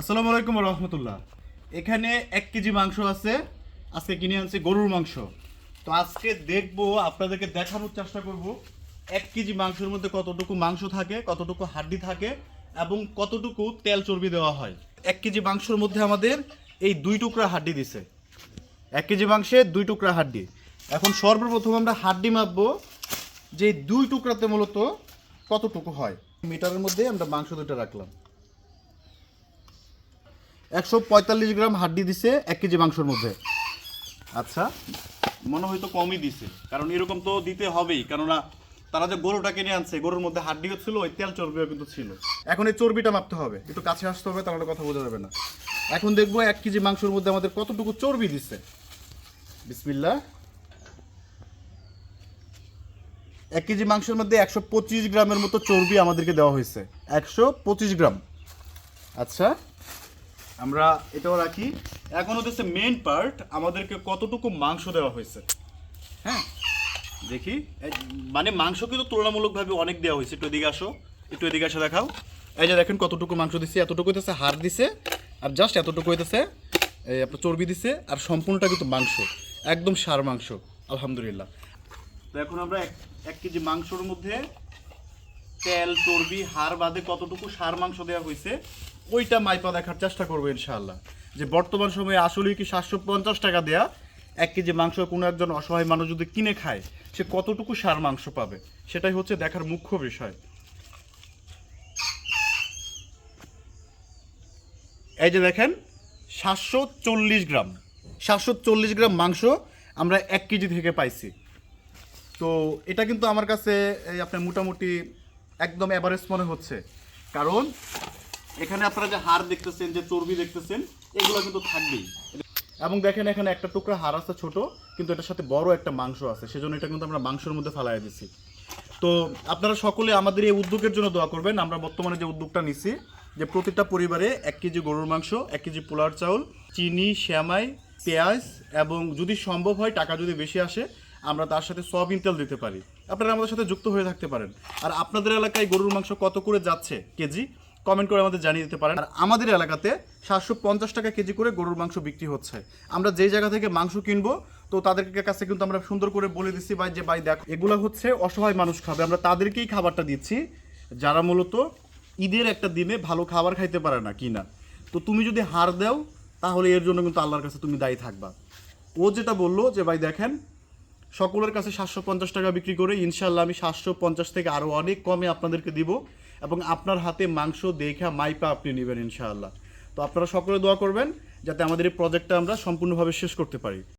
আসসালামু আলাইকুম রহমতুল্লাহ। এখানে এক কেজি মাংস আছে, আজকে কিনে আনছি গরুর মাংস। তো আজকে দেখব, আপনাদেরকে দেখানোর চেষ্টা করব, এক কেজি মাংসের মধ্যে কতটুকু মাংস থাকে, কতটুকু হাড্ডি থাকে, এবং কতটুকু তেল চর্বি দেওয়া হয়। এক কেজি মাংসের মধ্যে আমাদের এই দুই টুকরা হাড্ডি দিছে। এক কেজি মাংসে দুই টুকরা হাড্ডি। এখন সর্বপ্রথম আমরা হাড্ডি মাপবো, যে দুই টুকরাতে মূলত কতটুকু হয়। মিটারের মধ্যে আমরা মাংস দুটো রাখলাম। একশো পঁয়তাল্লিশ গ্রাম হাড্ডি দিছে এক কেজি মাংসের মধ্যে। আচ্ছা মনে হয়তো কমই দিছে কারণ এরকম তো দিতে হবেই কেননা তারা যে গরুটা কিনে আনছে গরুর মধ্যে হাড্ডিও ছিল ওই তেল চর্বিও কিন্তু ছিল। এখন এই চর্বিটা মাপতে হবে একটু কাছে আসতে হবে তাহলে কথা বোঝা যাবে না। এখন দেখব এক কেজি মাংসের মধ্যে আমাদের কতটুকু চর্বি দিচ্ছে বিসমিল্লা এক কেজি মাংসের মধ্যে একশো পঁচিশ গ্রামের মতো চর্বি আমাদেরকে দেওয়া হয়েছে। একশো পঁচিশ গ্রাম। আচ্ছা আমরা এটাও রাখি। এখন হচ্ছে মেন পার্ট আমাদেরকে কতটুকু মাংস দেওয়া হয়েছে। হ্যাঁ? দেখি। মানে মাংস কিন্তু তুলনামূলকভাবে অনেক দেওয়া হয়েছে। একটু এদিকে আসো, একটু এদিকে আসো দেখাও। এই যে দেখেন কতটুকু মাংস দিচ্ছে এতটুকু হইতেছে হাড় দিছে, আর জাস্ট এতটুকু হইতেছে, এই আপনার চর্বি দিছে, আর সম্পূর্ণটা কিন্তু মাংস, একদম সার মাংস, আলহামদুলিল্লাহ। তো এখন আমরা এক কেজি মাংসর মধ্যে তেল, চর্বি, হাড় বাদে কতটুকু সার, মাংস দেওয়া হয়েছে ওইটা মাইপা দেখার চেষ্টা করব ইনশাআল্লাহ। যে বর্তমান সময়ে আসলে কি সাতশো পঞ্চাশ টাকা দেয়া, এক কেজি মাংস কোনো একজন অসহায় মানুষ যদি কিনে খায়, সে কতটুকু সার, মাংস পাবে? সেটাই হচ্ছে দেখার মুখ্য বিষয়। এই যে দেখেন, সাতশো চল্লিশ গ্রাম। সাতশো চল্লিশ গ্রাম মাংস আমরা এক কেজি থেকে পাইছি। তো এটা কিন্তু আমার কাছে আপনার মোটামুটি একদম অ্যাভারেজ মনে হচ্ছে। কারণ এখানে আপনারা যে হাড় দেখতেছেন, যে চর্বি দেখতেছেন, এগুলো কিন্তু থাকবেই। এবং দেখেন এখানে একটা টুকরা হাড় আছে ছোট, কিন্তু এটার সাথে বড় একটা মাংস আছে। সেজন্য এটা কিন্তু আমরা মাংসের মধ্যে ফালাই দিছি। তো আপনারা সকলে আমাদের এই উদ্যোগের জন্য দোয়া করবেন। আমরা বর্তমানে যে উদ্যোগটা নিছি, যে প্রতিটা পরিবারে এক কেজি গরুর মাংস, এক কেজি পোলার চাউল, চিনি শ্যামাই পেঁয়াজ, এবং যদি সম্ভব হয়, টাকা যদি বেশি আসে, আমরা তার সাথে সয়াবিন তেল দিতে পারি। আপনারা আমাদের সাথে যুক্ত হয়ে থাকতে পারেন। আর আপনাদের এলাকায় গরুর মাংস কত করে যাচ্ছে কেজি? কমেন্ট করে আমাদের জানিয়ে দিতে পারেন। আর আমাদের এলাকাতে সাতশো পঞ্চাশ টাকা কেজি করে গরুর মাংস বিক্রি হচ্ছে। আমরা যেই জায়গা থেকে মাংস কিনবো, তো তাদের কাছে কিন্তু আমরা সুন্দর করে বলে দিচ্ছি ভাই, যে ভাই, দেখো, এগুলো হচ্ছে অসহায় মানুষ খাবে। আমরা তাদেরকেই খাবারটা দিচ্ছি, যারা মূলত ঈদের একটা দিনে ভালো খাবার খাইতে পারে না, কিনা। তো তুমি যদি হার দাও, তাহলে এর জন্য কিন্তু আল্লাহর কাছে তুমি দায়ী থাকবা। ও যেটা বলল যে, ভাই, দেখেন সকলের কাছে সাতশো পঞ্চাশ টাকা বিক্রি করে ইনশাল্লাহ আমি সাতশো পঞ্চাশ থেকে আরও অনেক কমে আপনাদেরকে দিব এবং আপনার হাতে মাংস দেখা মাইপা আপনি নেবেন ইনশাআল্লাহ। তো আপনারা সকলে দোয়া করবেন যাতে আমাদের এই প্রজেক্টটা আমরা সম্পূর্ণভাবে শেষ করতে পারি।